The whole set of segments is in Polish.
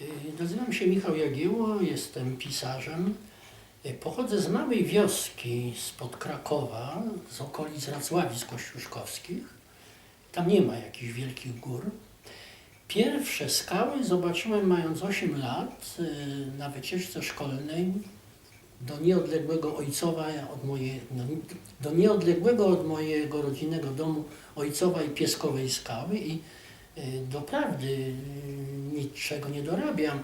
Y, Nazywam się Michał Jagiełło, jestem pisarzem. Y, Pochodzę z małej wioski spod Krakowa, z okolic Racławic Kościuszkowskich. Tam nie ma jakichś wielkich gór. Pierwsze skały zobaczyłem mając 8 lat y, na wycieczce szkolnej do nieodległego ojcowa od no, do nieodległego od mojego rodzinnego domu ojcowa i pieskowej skały i doprawdy y, niczego nie dorabiam.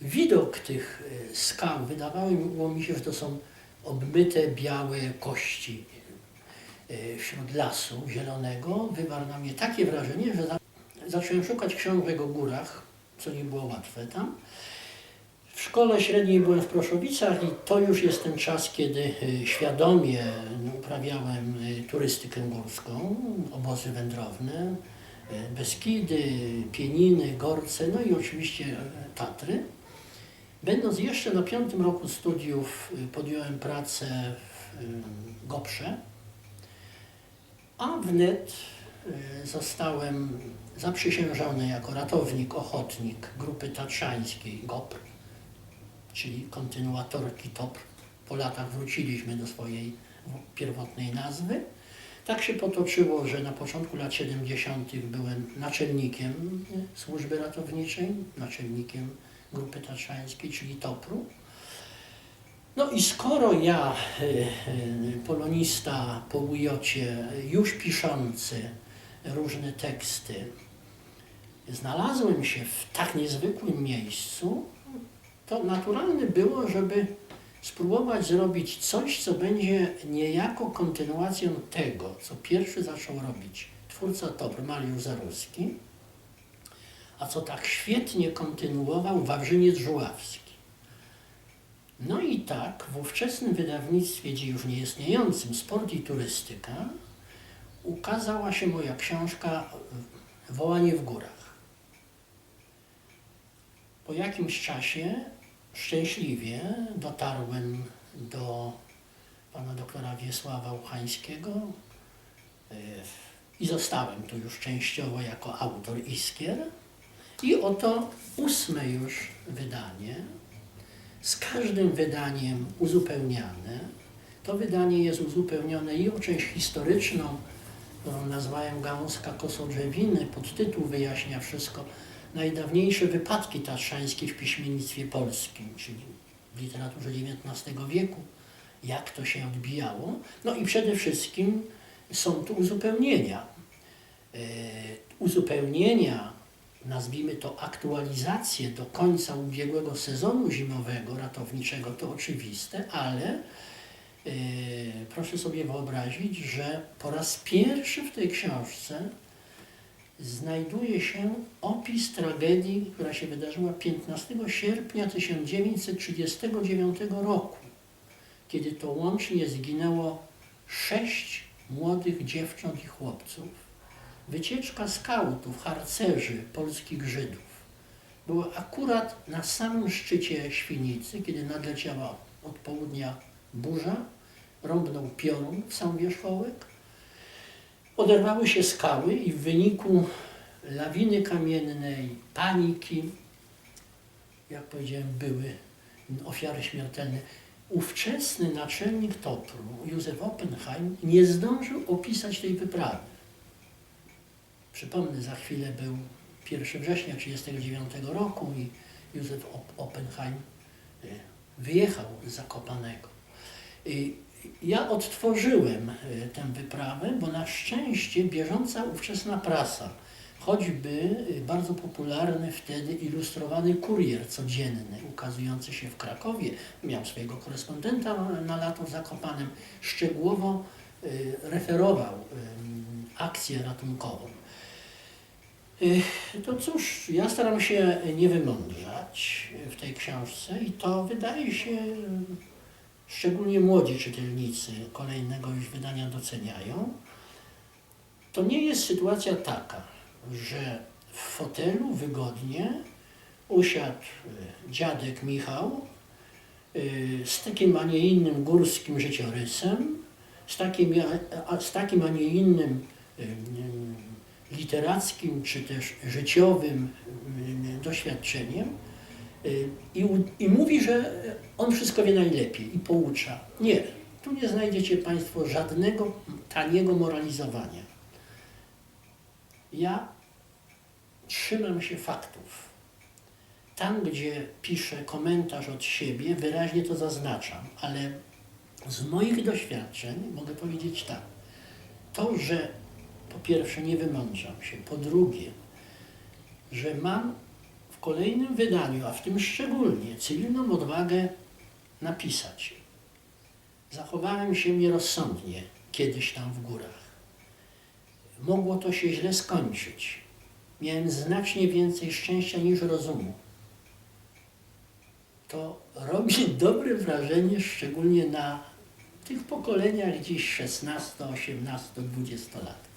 Widok tych y, skał wydawało mi się, że to są obmyte białe kości wśród lasu zielonego. Wywarł na mnie takie wrażenie, że za- zacząłem szukać książek o górach, co nie było łatwe tam. W szkole średniej byłem w Proszowicach i to już jest ten czas, kiedy świadomie uprawiałem y, turystykę górską, obozy wędrowne, Beskidy, Pieniny, Gorce, no i oczywiście y, Tatry. Będąc jeszcze na piątym roku studiów y, podjąłem pracę w y, Goprze, a wnet y, zostałem zaprzysiężony jako ratownik, ochotnik grupy tatrzańskiej GOPR czyli kontynuatorki TOP. Po latach wróciliśmy do swojej pierwotnej nazwy. Tak się potoczyło, że na początku lat 70. byłem naczelnikiem służby ratowniczej, naczelnikiem grupy tatrzańskiej, czyli TOPR-u. No i skoro ja, y, y, polonista po ujocie, już piszący różne teksty, znalazłem się w tak niezwykłym miejscu, to naturalne było, żeby spróbować zrobić coś, co będzie niejako kontynuacją tego, co pierwszy zaczął robić twórca TOPR Mariusz Zaruski, a co tak świetnie kontynuował Wawrzyniec Żuławski. No i tak w ówczesnym wydawnictwie, gdzie już nieistniejącym Sport i Turystyka, ukazała się moja książka Wołanie w górach. Po jakimś czasie szczęśliwie dotarłem do pana doktora Wiesława Uchańskiego e, i zostałem tu już częściowo jako autor Iskier. I oto ósme już wydanie, z każdym wydaniem uzupełniane. To wydanie jest uzupełnione i o część historyczną, którą nazwałem Gałązka Kosodrzewiny, podtytuł wyjaśnia wszystko, najdawniejsze wypadki tatrzańskie w piśmiennictwie polskim, czyli w literaturze XIX wieku, jak to się odbijało. No i przede wszystkim są tu uzupełnienia. E, uzupełnienia, nazwijmy to aktualizacje do końca ubiegłego sezonu zimowego ratowniczego, to oczywiste, ale e, proszę sobie wyobrazić, że po raz pierwszy w tej książce znajduje się opis tragedii, która się wydarzyła 15 sierpnia 1939 roku, kiedy to łącznie zginęło sześć młodych dziewcząt i chłopców. Wycieczka skautów, harcerzy, polskich Żydów była akurat na samym szczycie Świnicy, kiedy nadleciała od południa burza, rąbnął piorun w sam wierzchołek, Oderwały się skały i w wyniku lawiny kamiennej, paniki, jak powiedziałem, były ofiary śmiertelne. Ówczesny naczelnik TOPR-u, Józef Oppenheim, nie zdążył opisać tej wyprawy. Przypomnę, za chwilę był 1 września 1939 roku i Józef Op- Oppenheim e, wyjechał z Zakopanego. Ja odtworzyłem e, tę wyprawę, bo na szczęście bieżąca ówczesna prasa, choćby e, bardzo popularny wtedy ilustrowany kurier codzienny ukazujący się w Krakowie, miał swojego korespondenta na lato w Zakopanem, szczegółowo e, referował akcję ratunkową. To cóż, ja staram się nie wymądrzać w tej książce i to wydaje się szczególnie młodzi czytelnicy kolejnego już wydania doceniają, to nie jest sytuacja taka, że w fotelu wygodnie usiadł y, dziadek Michał y, z takim, a nie innym górskim życiorysem, z takim, z takim, a nie innym y, literackim czy też życiowym doświadczeniem I, u- I mówi, że on wszystko wie najlepiej i poucza. Nie, tu nie znajdziecie Państwo żadnego taniego moralizowania. Ja trzymam się faktów. Tam, gdzie piszę komentarz od siebie, wyraźnie to zaznaczam, ale z moich doświadczeń mogę powiedzieć tak. To, że po pierwsze nie wymądrzam się, po drugie, że mam w kolejnym wydaniu, a w tym szczególnie cywilną odwagę napisać. Zachowałem się nierozsądnie kiedyś tam w górach. Mogło to się źle skończyć. Miałem znacznie więcej szczęścia niż rozumu. To robi dobre wrażenie, szczególnie na tych pokoleniach gdzieś 16, 18, 20 lat.